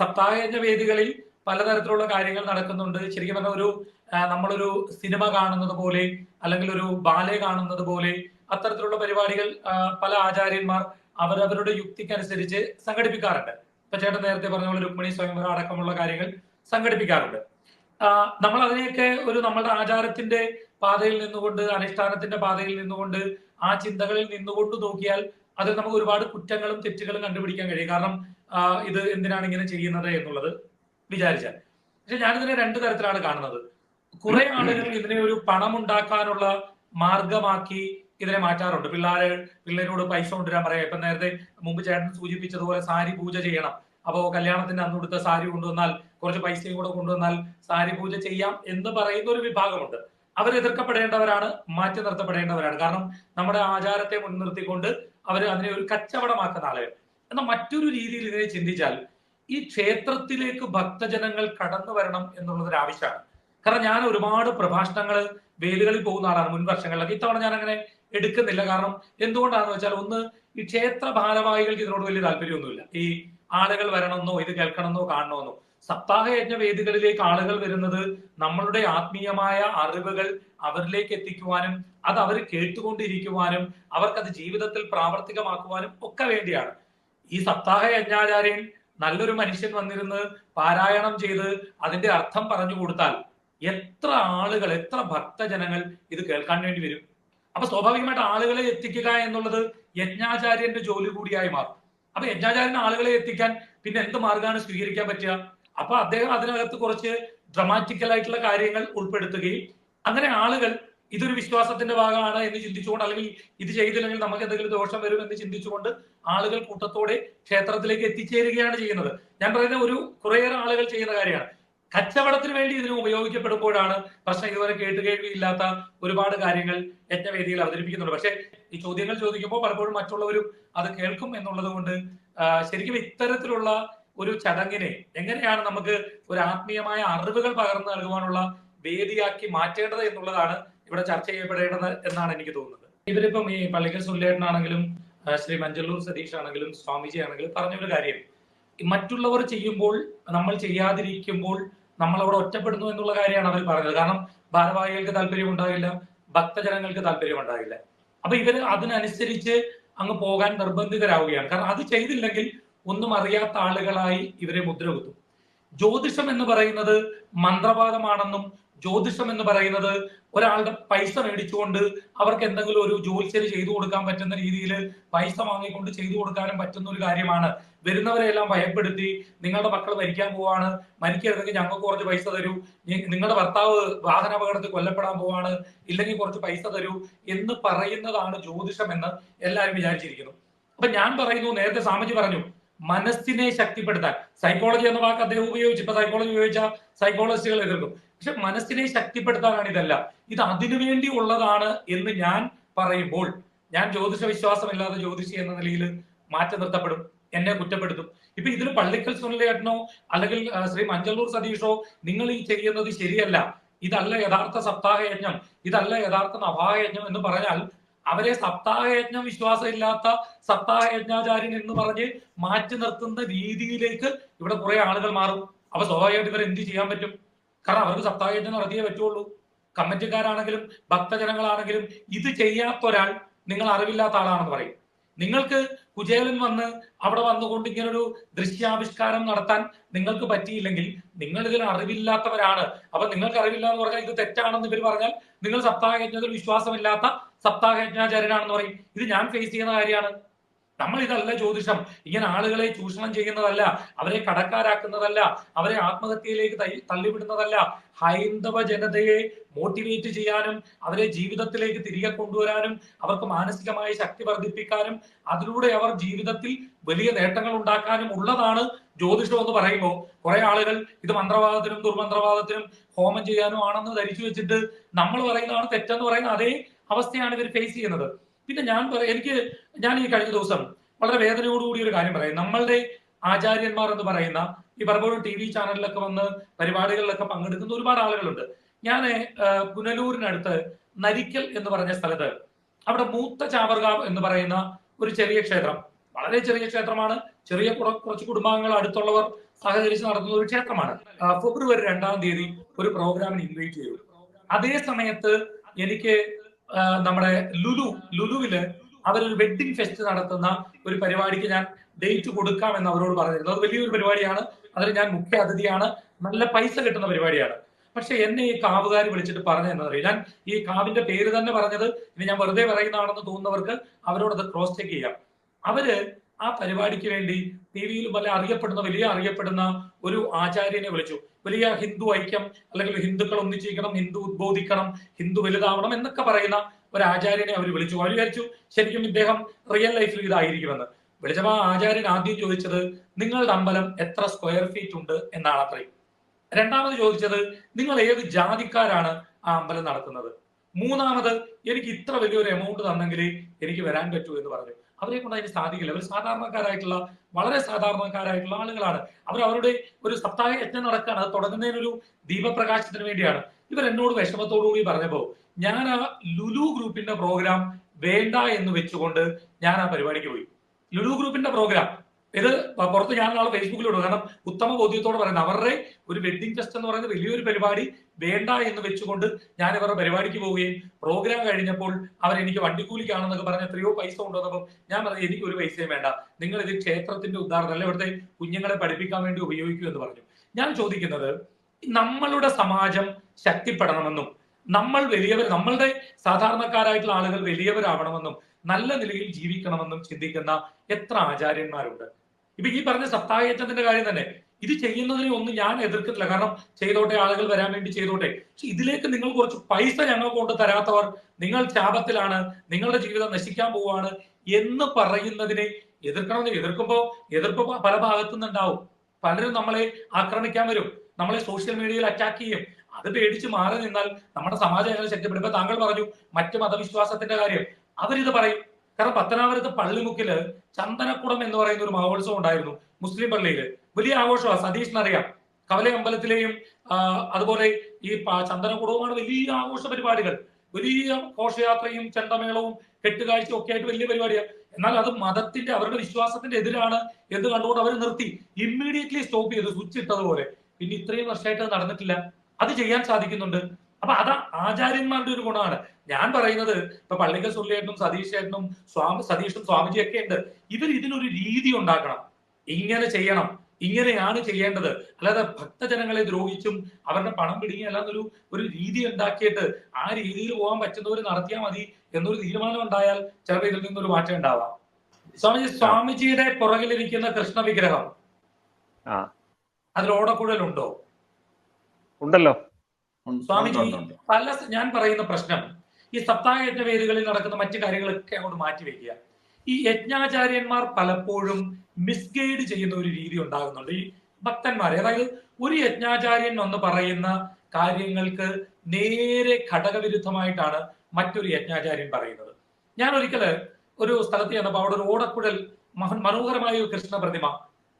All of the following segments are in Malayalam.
സപ്താഹയജ്ഞ വേദികളിൽ പലതരത്തിലുള്ള കാര്യങ്ങൾ നടക്കുന്നുണ്ട്. ശരിക്കും പറഞ്ഞ ഒരു നമ്മളൊരു സിനിമ കാണുന്നത് പോലെ അല്ലെങ്കിൽ ഒരു ബാലെ കാണുന്നത് പോലെ അത്തരത്തിലുള്ള പരിപാടികൾ പല ആചാര്യന്മാർ അവരവരുടെ യുക്തിക്കനുസരിച്ച് സംഘടിപ്പിക്കാറുണ്ട്. ഇപ്പൊ ചേട്ടൻ നേരത്തെ പറഞ്ഞ പോലെ രുക്മിണി സ്വയംവരം അടക്കമുള്ള കാര്യങ്ങൾ സംഘടിപ്പിക്കാറുണ്ട്. നമ്മൾ അതിനെയൊക്കെ ഒരു നമ്മളുടെ ആചാരത്തിന്റെ പാതയിൽ നിന്നുകൊണ്ട് അനുഷ്ഠാനത്തിന്റെ പാതയിൽ നിന്നുകൊണ്ട് ആ ചിന്തകളിൽ നിന്നുകൊണ്ട് നോക്കിയാൽ അതിൽ നമുക്ക് ഒരുപാട് കുറ്റങ്ങളും തെറ്റുകളും കണ്ടുപിടിക്കാൻ കഴിയും. കാരണം ഇത് എന്തിനാണ് ഇങ്ങനെ ചെയ്യുന്നത് എന്നുള്ളത് വിചാരിച്ചാൽ. പക്ഷെ ഞാനിതിനെ രണ്ടു തരത്തിലാണ് കാണുന്നത്. കുറെ ആളുകൾ ഇതിനെ ഒരു പണം ഉണ്ടാക്കാനുള്ള മാർഗമാക്കി ഇതിനെ മാറ്റാറുണ്ട്. പിള്ളേരെ പിള്ളേരോട് പൈസ കൊണ്ടുവരാൻ പറയാം. ഇപ്പൊ നേരത്തെ മുമ്പ് ചേട്ടൻ സൂചിപ്പിച്ചതുപോലെ സാരി പൂജ ചെയ്യണം. അപ്പോ കല്യാണത്തിന്റെ അന്ന് കൊടുത്ത സാരി കൊണ്ടുവന്നാൽ കുറച്ച് പൈസയും കൂടെ കൊണ്ടുവന്നാൽ സാരി പൂജ ചെയ്യാം എന്ന് പറയുന്ന ഒരു വിഭാഗമുണ്ട്. അവർ എതിർക്കപ്പെടേണ്ടവരാണ് മാറ്റി നിർത്തപ്പെടേണ്ടവരാണ്. കാരണം നമ്മുടെ ആചാരത്തെ മുൻനിർത്തിക്കൊണ്ട് അവർ അതിനെ ഒരു കച്ചവടമാക്കുന്ന ആളുകൾ എന്നാൽ മറ്റൊരു രീതിയിൽ ഇതിനെ ചിന്തിച്ചാൽ ഈ ക്ഷേത്രത്തിലേക്ക് ഭക്തജനങ്ങൾ കടന്നു വരണം എന്നുള്ളത് ഒരു ആവശ്യമാണ്. കാരണം ഞാൻ ഒരുപാട് പ്രഭാഷണങ്ങൾ വേലുകളിൽ പോകുന്ന ആളാണ് മുൻ വർഷങ്ങളിലൊക്കെ. ഇത്തവണ ഞാൻ അങ്ങനെ എടുക്കുന്നില്ല. കാരണം എന്തുകൊണ്ടാണെന്ന് വെച്ചാൽ ഒന്ന് ഈ ക്ഷേത്ര ഭാരവാഹികൾക്ക് ഇതിനോട് വലിയ താല്പര്യമൊന്നുമില്ല. ഈ ആളുകൾ വരണമെന്നോ ഇത് കേൾക്കണമെന്നോ കാണണമെന്നോ. സപ്താഹയജ്ഞ വേദികളിലേക്ക് ആളുകൾ വരുന്നത് നമ്മളുടെ ആത്മീയമായ അറിവുകൾ അവരിലേക്ക് എത്തിക്കുവാനും അത് അവർ കേട്ടുകൊണ്ടിരിക്കുവാനും അവർക്കത് ജീവിതത്തിൽ പ്രാവർത്തികമാക്കുവാനും ഒക്കെ വേണ്ടിയാണ്. ഈ സപ്താഹ യജ്ഞാചാര്യൻ നല്ലൊരു മനുഷ്യൻ വന്നിരുന്ന് പാരായണം ചെയ്ത് അതിന്റെ അർത്ഥം പറഞ്ഞു കൊടുത്താൽ എത്ര ആളുകൾ എത്ര ഭക്തജനങ്ങൾ ഇത് കേൾക്കാൻ വേണ്ടി വരും? അപ്പൊ സ്വാഭാവികമായിട്ട് ആളുകളെ എത്തിക്കുക എന്നുള്ളത് യജ്ഞാചാര്യന്റെ ജോലി കൂടിയായി മാറും. അപ്പൊ യജ്ഞാചാര്യന് ആളുകളെ എത്തിക്കാൻ പിന്നെ എന്ത് മാർഗമാണ് സ്വീകരിക്കാൻ പറ്റുക? അപ്പൊ അദ്ദേഹം അതിനകത്ത് കുറച്ച് ഡ്രമാറ്റിക്കൽ ആയിട്ടുള്ള കാര്യങ്ങൾ ഉൾപ്പെടുത്തുകയും അങ്ങനെ ആളുകൾ ഇതൊരു വിശ്വാസത്തിന്റെ ഭാഗമാണ് എന്ന് ചിന്തിച്ചുകൊണ്ട് അല്ലെങ്കിൽ ഇത് ചെയ്തില്ലെങ്കിൽ നമുക്ക് എന്തെങ്കിലും ദോഷം വരും എന്ന് ചിന്തിച്ചുകൊണ്ട് ആളുകൾ കൂട്ടത്തോടെ ക്ഷേത്രത്തിലേക്ക് എത്തിച്ചേരുകയാണ് ചെയ്യുന്നത്. ഞാൻ പറയുന്ന ഒരു കുറേയേറെ ആളുകൾ ചെയ്യുന്ന കാര്യമാണ്. കച്ചവടത്തിന് വേണ്ടി ഇതിന് ഉപയോഗിക്കപ്പെടുമ്പോഴാണ് പ്രശ്നം ഇതുവരെ കേട്ടുകേൾവിയില്ലാത്ത ഒരുപാട് കാര്യങ്ങൾ യജ്ഞവേദിയിൽ അവതരിപ്പിക്കുന്നുണ്ട്. പക്ഷേ ഈ ചോദ്യങ്ങൾ ചോദിക്കുമ്പോൾ പലപ്പോഴും മറ്റുള്ളവരും അത് കേൾക്കും എന്നുള്ളത് കൊണ്ട് ശരിക്കും ഇത്തരത്തിലുള്ള ഒരു ചടങ്ങിനെ എങ്ങനെയാണ് നമുക്ക് ഒരു ആത്മീയമായ അറിവുകൾ പകർന്നു നൽകുവാനുള്ള വേദിയാക്കി മാറ്റേണ്ടത് എന്നുള്ളതാണ് ഇവിടെ ചർച്ച ചെയ്യപ്പെടേണ്ടത് എന്നാണ് എനിക്ക് തോന്നുന്നത്. ഇവരിപ്പം ഈ പള്ളിക്കൽ സുല്ലേട്ടനാണെങ്കിലും ശ്രീ മഞ്ചല്ലൂർ സതീഷ് ആണെങ്കിലും സ്വാമിജി ആണെങ്കിലും പറഞ്ഞൊരു കാര്യം. മറ്റുള്ളവർ ചെയ്യുമ്പോൾ നമ്മൾ ചെയ്യാതിരിക്കുമ്പോൾ നമ്മൾ അവിടെ ഒറ്റപ്പെടുന്നു എന്നുള്ള കാര്യമാണ് അവർ പറഞ്ഞത്. കാരണം ഭാരവാഹികൾക്ക് താല്പര്യം ഉണ്ടാകില്ല ഭക്തജനങ്ങൾക്ക് താല്പര്യം ഉണ്ടാകില്ല. അപ്പൊ ഇവർ അതിനനുസരിച്ച് അങ്ങ് പോകാൻ നിർബന്ധിതരാവുകയാണ്. കാരണം അത് ചെയ്തില്ലെങ്കിൽ ഒന്നും അറിയാത്ത ആളുകളായി ഇവരെ മുദ്ര കുത്തും ജ്യോതിഷം എന്ന് പറയുന്നത് മന്ത്രവാദമാണെന്നും ജ്യോതിഷം എന്ന് പറയുന്നത് ഒരാളുടെ പൈസ മേടിച്ചുകൊണ്ട് അവർക്ക് എന്തെങ്കിലും ഒരു ജോലിശ്ശേരി ചെയ്തു കൊടുക്കാൻ പറ്റുന്ന രീതിയിൽ പൈസ വാങ്ങിക്കൊണ്ട് ചെയ്തു കൊടുക്കാനും പറ്റുന്ന ഒരു കാര്യമാണ്. വരുന്നവരെല്ലാം ഭയപ്പെടുത്തി നിങ്ങളുടെ മക്കൾ മരിക്കാൻ പോവാണ്. മരിക്കരുതെങ്കിൽ ഞങ്ങൾക്ക് കുറച്ച് പൈസ തരൂ. നിങ്ങളുടെ ഭർത്താവ് വാഹനാപകടത്തിൽ കൊല്ലപ്പെടാൻ പോവാണ്. ഇല്ലെങ്കിൽ കുറച്ച് പൈസ തരൂ എന്ന് പറയുന്നതാണ് ജ്യോതിഷം എന്ന് എല്ലാവരും വിചാരിച്ചിരിക്കുന്നു. അപ്പൊ ഞാൻ പറയുന്നു നേരത്തെ സാമജി പറഞ്ഞു മനസ്സിനെ ശക്തിപ്പെടുത്താൻ. സൈക്കോളജി എന്ന വാക്ക് അദ്ദേഹം ഉപയോഗിച്ചു ഇപ്പൊ സൈക്കോളജി ഉപയോഗിച്ച സൈക്കോളജിസ്റ്റുകൾ എതിർക്കും. പക്ഷെ മനസ്സിനെ ശക്തിപ്പെടുത്താനാണ് ഇതല്ല. ഇത് അതിനു വേണ്ടി ഉള്ളതാണ് എന്ന് ഞാൻ പറയുമ്പോൾ ഞാൻ ജ്യോതിഷ വിശ്വാസമില്ലാതെ ജ്യോതിഷി എന്ന നിലയിൽ മാറ്റി നിർത്തപ്പെടും എന്നെ കുറ്റപ്പെടുത്തും. ഇപ്പൊ ഇതിൽ പള്ളിക്കൽ സുനിലേട്ടനോ അല്ലെങ്കിൽ ശ്രീ മഞ്ചല്ലൂർ സതീഷോ നിങ്ങൾ ഈ ചെയ്യുന്നത് ശരിയല്ല. ഇതല്ല യഥാർത്ഥ സപ്താഹ യജ്ഞം. ഇതല്ല യഥാർത്ഥ നവാഹയജ്ഞം എന്ന് പറഞ്ഞാൽ അവരെ സപ്താഹയജ്ഞം വിശ്വാസമില്ലാത്ത സപ്താഹയജ്ഞാചാര്യൻ എന്ന് പറഞ്ഞ് മാറ്റി നിർത്തുന്ന രീതിയിലേക്ക് ഇവിടെ കുറെ ആളുകൾ മാറും. അപ്പൊ സ്വാഭാവികമായിട്ട് ഇവർ എന്ത് ചെയ്യാൻ പറ്റും? കാരണം അവർക്ക് സപ്താഹ യജ്ഞം നടത്തിയേ പറ്റുള്ളൂ. കമ്മിറ്റിക്കാരാണെങ്കിലും ഭക്തജനങ്ങളാണെങ്കിലും ഇത് ചെയ്യാത്ത ഒരാൾ നിങ്ങൾ അറിവില്ലാത്ത ആളാണെന്ന് പറയും. നിങ്ങൾക്ക് കുചേലൻ വന്ന് അവിടെ വന്നുകൊണ്ട് ഇങ്ങനൊരു ദൃശ്യാവിഷ്കാരം നടത്താൻ നിങ്ങൾക്ക് പറ്റിയില്ലെങ്കിൽ നിങ്ങൾ ഇതിൽ അറിവില്ലാത്തവരാണ്. അപ്പൊ നിങ്ങൾക്ക് അറിവില്ല എന്ന് പറഞ്ഞാൽ ഇത് തെറ്റാണെന്ന് ഇവർ പറഞ്ഞാൽ നിങ്ങൾ സപ്താഹയജ്ഞത്തിൽ വിശ്വാസമില്ലാത്ത സപ്താഹയജ്ഞാചാര്യനാണെന്ന് പറയും. ഇത് ഞാൻ ഫേസ് ചെയ്യുന്ന കാര്യമാണ്. നമ്മൾ ഇതല്ല ജ്യോതിഷം. ഇങ്ങനെ ആളുകളെ ചൂഷണം ചെയ്യുന്നതല്ല അവരെ കടക്കാരാക്കുന്നതല്ല അവരെ ആത്മഹത്യയിലേക്ക് തള്ളിവിടുന്നതല്ല. ഹൈന്ദവ ജനതയെ മോട്ടിവേറ്റ് ചെയ്യാനും അവരെ ജീവിതത്തിലേക്ക് തിരികെ കൊണ്ടുവരാനും അവർക്ക് മാനസികമായ ശക്തി വർദ്ധിപ്പിക്കാനും അതിലൂടെ അവർ ജീവിതത്തിൽ വലിയ നേട്ടങ്ങൾ ഉണ്ടാക്കാനും ഉള്ളതാണ് ജ്യോതിഷം എന്ന് പറയുമ്പോൾ. കുറെ ആളുകൾ ഇത് മന്ത്രവാദത്തിനും ദുർമന്ത്രവാദത്തിനും ഹോമം ചെയ്യാനും ആണെന്ന് ധരിച്ചു വെച്ചിട്ട് നമ്മൾ പറയുന്നതാണ് തെറ്റെന്ന് പറയുന്ന അതേ അവസ്ഥയാണ് ഇവർ ഫേസ് ചെയ്യുന്നത്. പിന്നെ ഞാൻ എനിക്ക് ഞാൻ ഈ കഴിഞ്ഞ ദിവസം വളരെ വേദനയോടുകൂടി ഒരു കാര്യം പറയാം. നമ്മളുടെ ആചാര്യന്മാർ എന്ന് പറയുന്ന ഈ പലപ്പോഴും ടി വി ചാനലിലൊക്കെ വന്ന് പരിപാടികളിലൊക്കെ പങ്കെടുക്കുന്ന ഒരുപാട് ആളുകളുണ്ട്. ഞാൻ പുനലൂരിനടുത്ത് നരിക്കൽ എന്ന് പറഞ്ഞ സ്ഥലത്ത് അവിടെ മൂത്ത ചാവർഗാവ് എന്ന് പറയുന്ന ഒരു ചെറിയ ക്ഷേത്രം വളരെ ചെറിയ ക്ഷേത്രമാണ്. ചെറിയ കുറച്ച് കുടുംബാംഗങ്ങൾ അടുത്തുള്ളവർ സഹകരിച്ച് നടത്തുന്ന ഒരു ക്ഷേത്രമാണ്. ഫെബ്രുവരി രണ്ടാം തീയതി ഒരു പ്രോഗ്രാമിന് ഇൻവൈറ്റ് ചെയ്തു. അതേ സമയത്ത് എനിക്ക് നമ്മുടെ ലുലു ലുലുവിൽ അവരൊരു വെഡിങ് ഫെസ്റ്റ് നടത്തുന്ന ഒരു പരിപാടിക്ക് ഞാൻ ഡേറ്റ് കൊടുക്കാമെന്ന് അവരോട് പറഞ്ഞിരുന്നു. അത് വലിയൊരു പരിപാടിയാണ്. അതിൽ ഞാൻ മുഖ്യ അതിഥിയാണ്. നല്ല പൈസ കിട്ടുന്ന പരിപാടിയാണ്. പക്ഷെ എന്നെ ഈ കാവുകാർ വിളിച്ചിട്ട് പറഞ്ഞു എന്നറിയാം ഞാൻ ഈ കാവിന്റെ പേര് തന്നെ പറഞ്ഞത് ഇനി ഞാൻ വെറുതെ പറയുന്നതാണെന്ന് തോന്നുന്നവർക്ക് അവരോടത് ക്രോസ് ചെക്ക് ചെയ്യാം. അവർ ആ പരിപാടിക്ക് വേണ്ടി ടി വിയിൽ അറിയപ്പെടുന്ന വലിയ അറിയപ്പെടുന്ന ഒരു ആചാര്യനെ വിളിച്ചു. വലിയ ഹിന്ദു ഐക്യം അല്ലെങ്കിൽ ഹിന്ദുക്കൾ ഒന്നിച്ചിരിക്കണം ഹിന്ദു ഉദ്ബോധിക്കണം ഹിന്ദു വലുതാവണം എന്നൊക്കെ പറയുന്ന ഒരു ആചാര്യനെ അവർ വിളിച്ചു. അവർ വിചാരിച്ചു ശരിക്കും ഇദ്ദേഹം റിയൽ ലൈഫിൽ ഇതായിരിക്കുമെന്ന്. വിളിച്ചപ്പോൾ ആ ആചാര്യൻ ആദ്യം ചോദിച്ചത് നിങ്ങളുടെ അമ്പലം എത്ര സ്ക്വയർ ഫീറ്റ് ഉണ്ട്? എന്നാണ് അത്രയും. രണ്ടാമത് ചോദിച്ചത് നിങ്ങൾ ഏത് ജാതിക്കാരാണ് ആ അമ്പലം നടത്തുന്നത്? മൂന്നാമത് എനിക്ക് ഇത്ര വലിയൊരു എമൗണ്ട് തന്നെങ്കിൽ എനിക്ക് വരാൻ പറ്റൂ എന്ന് പറഞ്ഞു. അവരെ കൊണ്ട് അതിന് സാധിക്കില്ല. അവർ സാധാരണക്കാരായിട്ടുള്ള വളരെ സാധാരണക്കാരായിട്ടുള്ള ആളുകളാണ്. അവർ അവരുടെ ഒരു സപ്താഹ യജ്ഞം നടക്കുകയാണ്. അത് തുടങ്ങുന്നതിനൊരു ദീപപ്രകാശത്തിന് വേണ്ടിയാണ്. ഇവർ എന്നോട് വിഷമത്തോടു കൂടി പറഞ്ഞപ്പോ ഞാൻ ആ ലുലു ഗ്രൂപ്പിന്റെ പ്രോഗ്രാം വേണ്ട എന്ന് വെച്ചുകൊണ്ട് ഞാൻ ആ പരിപാടിക്ക് പോയി. ലുലു ഗ്രൂപ്പിന്റെ പ്രോഗ്രാം ഇത് പുറത്ത് ഞാൻ നാളെ ഫേസ്ബുക്കിലിടും. കാരണം ഉത്തമ ബോധ്യത്തോടെ പറയുന്നത് അവരുടെ ഒരു വെഡിങ് ഫെസ്റ്റ് എന്ന് പറയുന്ന വലിയൊരു പരിപാടി വേണ്ട എന്ന് വെച്ചുകൊണ്ട് ഞാൻ ഇവരുടെ പരിപാടിക്ക് പോവുകയും പ്രോഗ്രാം കഴിഞ്ഞപ്പോൾ അവർ എനിക്ക് വണ്ടിക്കൂലിക്കാണെന്നൊക്കെ പറഞ്ഞ് എത്രയോ പൈസ കൊണ്ടുവന്നപ്പോൾ ഞാൻ പറഞ്ഞു എനിക്ക് ഒരു പൈസയും വേണ്ട. നിങ്ങൾ ഇത് ക്ഷേത്രത്തിന്റെ ഉദാഹരണം അല്ലെ ഇവിടുത്തെ കുഞ്ഞുങ്ങളെ പഠിപ്പിക്കാൻ വേണ്ടി ഉപയോഗിക്കൂ എന്ന് പറഞ്ഞു. ഞാൻ ചോദിക്കുന്നത് നമ്മളുടെ സമാജം ശക്തിപ്പെടണമെന്നും നമ്മൾ വലിയവർ നമ്മളുടെ സാധാരണക്കാരായിട്ടുള്ള ആളുകൾ വലിയവരാവണമെന്നും നല്ല നിലയിൽ ജീവിക്കണമെന്നും ചിന്തിക്കുന്ന എത്ര ആചാര്യന്മാരുണ്ട്? ഇപ്പൊ ഈ പറഞ്ഞ സപ്താഹയജ്ഞത്തിന്റെ കാര്യം തന്നെ. ഇത് ചെയ്യുന്നതിനെ ഒന്നും ഞാൻ എതിർക്കത്തില്ല. കാരണം ചെയ്തോട്ടെ ആളുകൾ വരാൻ വേണ്ടി ചെയ്തോട്ടെ. പക്ഷെ ഇതിലേക്ക് നിങ്ങൾ കുറച്ച് പൈസ ഞങ്ങൾക്ക് കൊണ്ട് തരാത്തവർ നിങ്ങൾ ശാപത്തിലാണ് നിങ്ങളുടെ ജീവിതം നശിക്കാൻ പോവാണ് എന്ന് പറയുന്നതിനെ എതിർക്കണമെന്ന് എതിർക്കുമ്പോൾ എതിർപ്പ് പല ഭാഗത്തു നിന്നുണ്ടാവും പലരും നമ്മളെ ആക്രമിക്കാൻ വരും. നമ്മളെ സോഷ്യൽ മീഡിയയിൽ അറ്റാക്ക് ചെയ്യും. അത് പേടിച്ച് മാറി നിന്നാൽ നമ്മുടെ സമാജം ശക്തിപ്പെടും? താങ്കൾ പറഞ്ഞു മറ്റു മതവിശ്വാസത്തിന്റെ കാര്യം. അവരിത് പറയും. കാരണം പത്തനാപുരത്ത് പള്ളിമുക്കിൽ ചന്ദനക്കുടം എന്ന് പറയുന്ന ഒരു മഹോത്സവം ഉണ്ടായിരുന്നു മുസ്ലിം പള്ളിയിൽ വലിയ ആഘോഷമാണ് സതീഷിനറിയാം കവല അമ്പലത്തിലെയും അതുപോലെ ഈ ചന്ദനക്കുടവുമാണ് വലിയ ആഘോഷ പരിപാടികൾ. വലിയ ഘോഷയാത്രയും ചെണ്ടമേളവും കെട്ടുകാഴ്ചയും ഒക്കെ ആയിട്ട് വലിയ പരിപാടിയാണ് എന്നാൽ അത് മതത്തിന്റെ അവരുടെ വിശ്വാസത്തിന്റെ എതിരാണ് എന്ന് കണ്ടുകൊണ്ട് അവർ നിർത്തി. ഇമ്മീഡിയറ്റ്ലി സ്റ്റോപ്പ് ചെയ്തു സ്വിച്ച് ഇട്ടതുപോലെ. പിന്നെ ഇത്രയും വർഷമായിട്ട് നടന്നിട്ടില്ല. അത് ചെയ്യാൻ സാധിക്കുന്നുണ്ട്. അപ്പൊ അത് ആചാര്യന്മാരുടെ ഒരു ഗുണമാണ്. ഞാൻ പറയുന്നത് ഇപ്പൊ പള്ളിക്കൽ സുള്ളിയേട്ടനും സതീഷ് ചേട്ടനും സ്വാമി സതീഷും സ്വാമിജിയൊക്കെ ഉണ്ട്. ഇവർ ഇതിനൊരു രീതി ഉണ്ടാക്കണം. ഇങ്ങനെ ചെയ്യണം. ഇങ്ങനെയാണ് ചെയ്യേണ്ടത്. അല്ലാതെ ഭക്തജനങ്ങളെ ദ്രോഹിച്ചും അവരുടെ പണം പിടിക്കുകയും അല്ലാതെ ഒരു ഒരു രീതി ഉണ്ടാക്കിയിട്ട് ആ രീതിയിൽ പോകാൻ പറ്റുന്നവർ നടത്തിയാൽ മതി എന്നൊരു തീരുമാനം ഉണ്ടായാൽ ചിലപ്പോൾ ഇതിൽ നിന്നൊരു മാറ്റം ഉണ്ടാവാം. സ്വാമിജി സ്വാമിജിയുടെ പുറകിലിരിക്കുന്ന കൃഷ്ണ വിഗ്രഹം. അതിൽ ഓടക്കുഴലുണ്ടോ ഉണ്ടല്ലോ. ഉണ്ട്, സ്വാമിജി. പല ഞാൻ പറയുന്ന പ്രശ്നം ഈ സപ്താഹ യജ്ഞ വേദികളിൽ നടക്കുന്ന മറ്റു കാര്യങ്ങളൊക്കെ അങ്ങോട്ട് മാറ്റി വെക്കുക. ഈ യജ്ഞാചാര്യന്മാർ പലപ്പോഴും മിസ്ഗൈഡ് ചെയ്യുന്ന ഒരു രീതി ഉണ്ടാകുന്നുണ്ട്. ഈ ഭക്തന്മാരെ അതായത് ഒരു യജ്ഞാചാര്യൻ എന്ന് പറയുന്ന കാര്യങ്ങൾക്ക് നേരെ ഘടകവിരുദ്ധമായിട്ടാണ് മറ്റൊരു യജ്ഞാചാര്യൻ പറയുന്നത്. ഞാൻ ഒരിക്കൽ ഒരു സ്ഥലത്ത് ചെന്നപ്പോൾ അവിടെ ഒരു ഓടക്കുഴൽ മനോഹരമായ ഒരു കൃഷ്ണ പ്രതിമ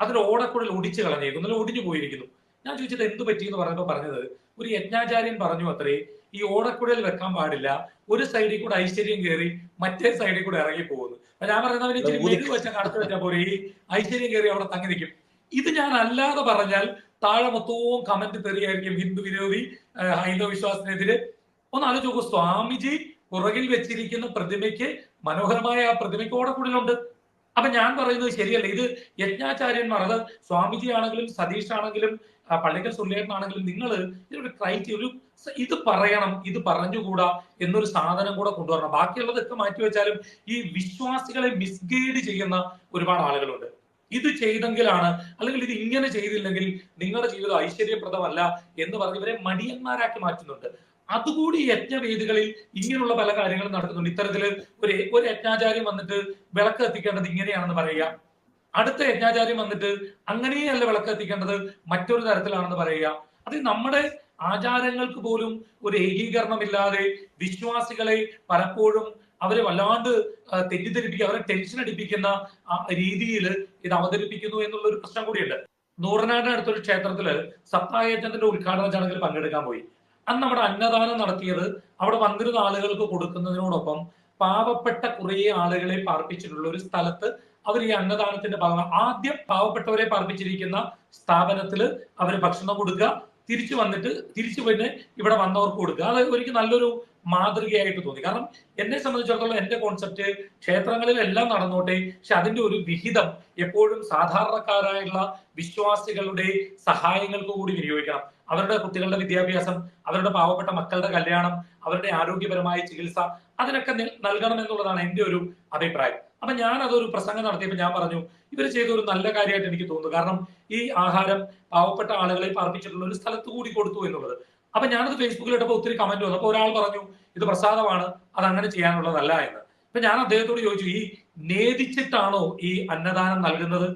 അതിൽ ഓടക്കുഴൽ ഒടിച്ചു കളഞ്ഞേക്കുന്നു അല്ലെങ്കിൽ ഒടിഞ്ഞു പോയിരിക്കുന്നു. ഞാൻ ചോദിച്ചത് എന്ത് പറ്റി എന്ന് പറഞ്ഞപ്പോൾ പറഞ്ഞത് ഒരു യജ്ഞാചാര്യൻ പറഞ്ഞു അത്രേ ഈ ഓടക്കുഴൽ വെക്കാൻ പാടില്ല. ഒരു സൈഡിൽ കൂടെ ഐശ്വര്യം കയറി മറ്റേ സൈഡിൽ കൂടെ ഇറങ്ങി പോകുന്നു. അപ്പൊ ഞാൻ പറയുന്നവന് ഇച്ചിരി ഊതി- വെച്ചാൽ വെച്ച കടത്ത് വെച്ചാൽ പോലെ ഈ ഐശ്വര്യം കയറി അവിടെ തങ്ങി നിൽക്കും. ഇത് ഞാൻ അല്ലാതെ പറഞ്ഞാൽ താഴെ മൊത്തവും കമന്റ് തെറിയായിരിക്കും ഹിന്ദു വിരോധി ഹൈന്ദവ വിശ്വാസത്തിനെതിരെ. ഒന്ന് ആലോചിച്ച് നോക്കൂ സ്വാമിജി പുറകിൽ വെച്ചിരിക്കുന്ന പ്രതിമയ്ക്ക് മനോഹരമായ ആ പ്രതിമയ്ക്ക് ഓടക്കുഴലുണ്ട്. അപ്പൊ ഞാൻ പറയുന്നത് ശരിയല്ല. ഇത് യജ്ഞാചാര്യന്മാർ അത് സ്വാമിജി ആണെങ്കിലും സതീഷ് ആണെങ്കിലും പള്ളിക്കൽ സുല്ലേട്ടനാണെങ്കിലും നിങ്ങൾ ഇതിനൊരു ക്രൈറ്റീരിയ ഒരു ഇത് പറയണം ഇത് പറഞ്ഞുകൂടാ എന്നൊരു സാധനം കൂടെ കൊണ്ടുവരണം. ബാക്കിയുള്ളതൊക്കെ മാറ്റിവെച്ചാലും ഈ വിശ്വാസികളെ മിസ്ഗൈഡ് ചെയ്യുന്ന ഒരുപാട് ആളുകളുണ്ട്. ഇത് ചെയ്തെങ്കിലാണ് അല്ലെങ്കിൽ ഇത് ഇങ്ങനെ ചെയ്തില്ലെങ്കിൽ നിങ്ങളുടെ ജീവിതം ഐശ്വര്യപ്രദമല്ല എന്ന് പറഞ്ഞ് ഇവരെ മടിയന്മാരാക്കി മാറ്റുന്നുണ്ട്. അതുകൂടി യജ്ഞവേദികളിൽ ഇങ്ങനെയുള്ള പല കാര്യങ്ങളും നടക്കുന്നുണ്ട്. ഇത്തരത്തിൽ ഒരു ഒരു യജ്ഞാചാര്യം വന്നിട്ട് വിളക്ക് എത്തിക്കേണ്ടത് ഇങ്ങനെയാണെന്ന് പറയുക. അടുത്ത യജ്ഞാചാര്യം വന്നിട്ട് അങ്ങനെയല്ല വിളക്ക് എത്തിക്കേണ്ടത് മറ്റൊരു തരത്തിലാണെന്ന് പറയുക. അത് നമ്മുടെ ആചാരങ്ങൾക്ക് പോലും ഒരു ഏകീകരണമില്ലാതെ വിശ്വാസികളെ പലപ്പോഴും അവരെ വല്ലാണ്ട് തെറ്റിദ്ധരിപ്പിക്കുക അവരെ ടെൻഷൻ അടിപ്പിക്കുന്ന രീതിയിൽ ഇത് അവതരിപ്പിക്കുന്നു എന്നുള്ള ഒരു പ്രശ്നം കൂടിയുണ്ട്. നൂറനാടിന് അടുത്തൊരു ക്ഷേത്രത്തിൽ സപ്തായജ്ഞത്തിന്റെ ഉദ്ഘാടന ചടങ്ങിൽ പങ്കെടുക്കാൻ പോയി. അന്ന് അവിടെ അന്നദാനം നടത്തിയത് അവിടെ വന്നിരുന്ന ആളുകൾക്ക് കൊടുക്കുന്നതിനോടൊപ്പം പാവപ്പെട്ട കുറേ ആളുകളെ പാർപ്പിച്ചിട്ടുള്ള ഒരു സ്ഥലത്ത് അവർ ഈ അന്നദാനത്തിന്റെ ഭാഗമാണ്. ആദ്യം പാവപ്പെട്ടവരെ പാർപ്പിച്ചിരിക്കുന്ന സ്ഥാപനത്തിൽ അവർ ഭക്ഷണം കൊടുക്കുക തിരിച്ചു വന്നിട്ട് തിരിച്ചു പിന്നെ ഇവിടെ വന്നവർക്ക് കൊടുക്കുക. അത് എനിക്ക് നല്ലൊരു മാതൃകയായിട്ട് തോന്നി. കാരണം എന്നെ സംബന്ധിച്ചിടത്തോളം എന്റെ കോൺസെപ്റ്റ് ക്ഷേത്രങ്ങളിലെല്ലാം നടന്നോട്ടെ പക്ഷെ അതിന്റെ ഒരു വിഹിതം എപ്പോഴും സാധാരണക്കാരായുള്ള വിശ്വാസികളുടെ സഹായങ്ങൾക്ക് കൂടി വിനിയോഗിക്കണം. അവരുടെ കുട്ടികളുടെ വിദ്യാഭ്യാസം അവരുടെ പാവപ്പെട്ട മക്കളുടെ കല്യാണം അവരുടെ ആരോഗ്യപരമായ ചികിത്സ അതിനൊക്കെ നൽകണം എന്നുള്ളതാണ് എന്റെ ഒരു അഭിപ്രായം. അപ്പൊ ഞാൻ അതൊരു പ്രസംഗം നടത്തിയപ്പോൾ ഞാൻ പറഞ്ഞു ഇവർ ചെയ്ത ഒരു നല്ല കാര്യമായിട്ട് എനിക്ക് തോന്നുന്നു. കാരണം ഈ ആഹാരം പാവപ്പെട്ട ആളുകളെ പാർപ്പിച്ചിട്ടുള്ള ഒരു സ്ഥലത്ത് കൂടി കൊടുത്തു എന്നുള്ളത്. അപ്പൊ ഞാനത് ഫേസ്ബുക്കിൽ ഇട്ടപ്പോൾ ഒത്തിരി കമന്റ് വന്നു. അപ്പൊ ഒരാൾ പറഞ്ഞു ഇത് പ്രസാദമാണ് അത് അങ്ങനെ ചെയ്യാനുള്ളതല്ല എന്ന്. അപ്പൊ ഞാൻ അദ്ദേഹത്തോട് ചോദിച്ചു ഈ നേദിച്ചിട്ടാണോ ഈ അന്നദാനം നൽകുന്നത്?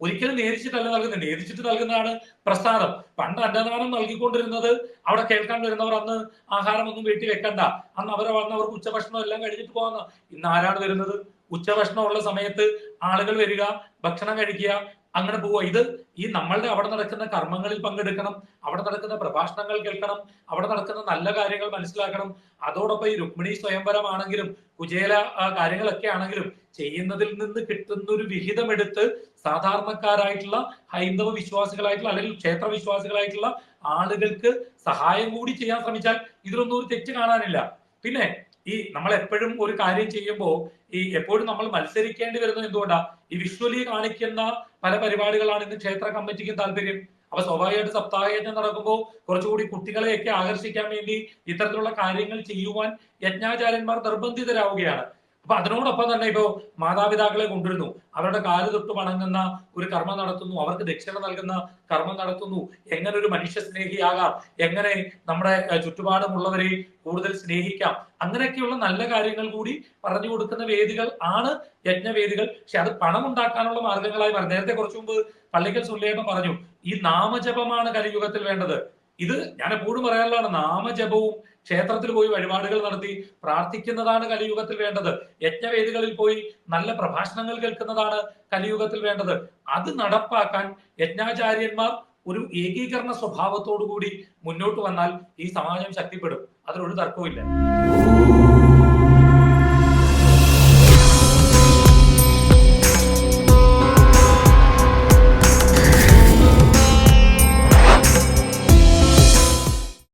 ഒരിക്കലും നേരിച്ചിട്ടല്ല നൽകുന്നത്. നേരിച്ചിട്ട് നൽകുന്നതാണ് പ്രസാദം. പണ്ട് അന്നദാനം നൽകിക്കൊണ്ടിരുന്നത് അവിടെ കേൾക്കാൻ വരുന്നവർ അന്ന് ആഹാരമൊന്നും വീട്ടിൽ വെക്കണ്ട. അന്ന് അവരെ വന്ന് അവർക്ക് ഉച്ചഭക്ഷണം എല്ലാം കഴിഞ്ഞിട്ട് പോകുന്ന. ഇന്ന് ആരാണ് വരുന്നത്? ഉച്ചഭക്ഷണം ഉള്ള സമയത്ത് ആളുകൾ വരിക ഭക്ഷണം കഴിക്കുക അങ്ങനെ പോവുക. ഇത് ഈ നമ്മളുടെ അവിടെ നടക്കുന്ന കർമ്മങ്ങളിൽ പങ്കെടുക്കണം അവിടെ നടക്കുന്ന പ്രഭാഷണങ്ങൾ കേൾക്കണം അവിടെ നടക്കുന്ന നല്ല കാര്യങ്ങൾ മനസ്സിലാക്കണം. അതോടൊപ്പം ഈ രുക്മിണി സ്വയംവരമാണെങ്കിലും കുചേല കാര്യങ്ങളൊക്കെ ആണെങ്കിലും ചെയ്യുന്നതിൽ നിന്ന് കിട്ടുന്ന ഒരു വിഹിതമെടുത്ത് സാധാരണക്കാരായിട്ടുള്ള ഹൈന്ദവ വിശ്വാസികളായിട്ടുള്ള അല്ലെങ്കിൽ ക്ഷേത്ര വിശ്വാസികളായിട്ടുള്ള ആളുകൾക്ക് സഹായം കൂടി ചെയ്യാൻ ശ്രമിച്ചാൽ ഇതിലൊന്നും ഒരു തെറ്റ് കാണാനില്ല. പിന്നെ ഈ നമ്മൾ എപ്പോഴും ഒരു കാര്യം ചെയ്യുമ്പോൾ ഈ എപ്പോഴും നമ്മൾ മത്സരിക്കേണ്ടി വരുന്നത് എന്തുകൊണ്ടാ? ഈ വിഷ്വലി കാണിക്കുന്ന പല പരിപാടികളാണ് ഇന്ന് ക്ഷേത്ര കമ്മിറ്റിക്കും താല്പര്യം. അപ്പൊ സ്വാഭാവികമായിട്ട് സപ്താഹയജ്ഞം നടക്കുമ്പോൾ കുറച്ചുകൂടി കുട്ടികളെയൊക്കെ ആകർഷിക്കാൻ വേണ്ടി ഇത്തരത്തിലുള്ള കാര്യങ്ങൾ ചെയ്യുവാൻ യജ്ഞാചാര്യന്മാർ നിർബന്ധിതരാവുകയാണ്. അപ്പൊ അതിനോടൊപ്പം തന്നെ ഇപ്പോ മാതാപിതാക്കളെ കൊണ്ടുവരുന്നു. അവരുടെ കാൽ തൊട്ട് വണങ്ങുന്ന ഒരു കർമ്മം നടത്തുന്നു. അവർക്ക് ദക്ഷിണ നൽകുന്ന കർമ്മം നടത്തുന്നു. എങ്ങനെ ഒരു മനുഷ്യ സ്നേഹിയാകാം? എങ്ങനെ നമ്മുടെ ചുറ്റുപാടുമുള്ളവരെ കൂടുതൽ സ്നേഹിക്കാം? അങ്ങനെയൊക്കെയുള്ള നല്ല കാര്യങ്ങൾ കൂടി പറഞ്ഞു കൊടുക്കുന്ന വേദികൾ ആണ് യജ്ഞവേദികൾ. പക്ഷെ അത് പണം ഉണ്ടാക്കാനുള്ള മാർഗങ്ങളായി മാറി നേരത്തെ കുറച്ചു മുമ്പ് പള്ളിക്കൽ സുല്ലേട്ടൻ പറഞ്ഞു ഈ നാമജപമാണ് കലിയുഗത്തിൽ വേണ്ടത്. ഇത് ഞാൻ എപ്പോഴും പറയാനുള്ളതാണ്. നാമജപവും ക്ഷേത്രത്തിൽ പോയി വഴിപാടുകൾ നടത്തി പ്രാർത്ഥിക്കുന്നതാണ് കലിയുഗത്തിൽ വേണ്ടത്. യജ്ഞവേദികളിൽ പോയി നല്ല പ്രഭാഷണങ്ങൾ കേൾക്കുന്നതാണ് കലിയുഗത്തിൽ വേണ്ടത്. അത് നടപ്പാക്കാൻ യജ്ഞാചാര്യന്മാർ ഒരു ഏകീകരണ സ്വഭാവത്തോടു കൂടി മുന്നോട്ട് വന്നാൽ ഈ സമാജം ശക്തിപ്പെടും. അതിലൊരു തർക്കവുമില്ല.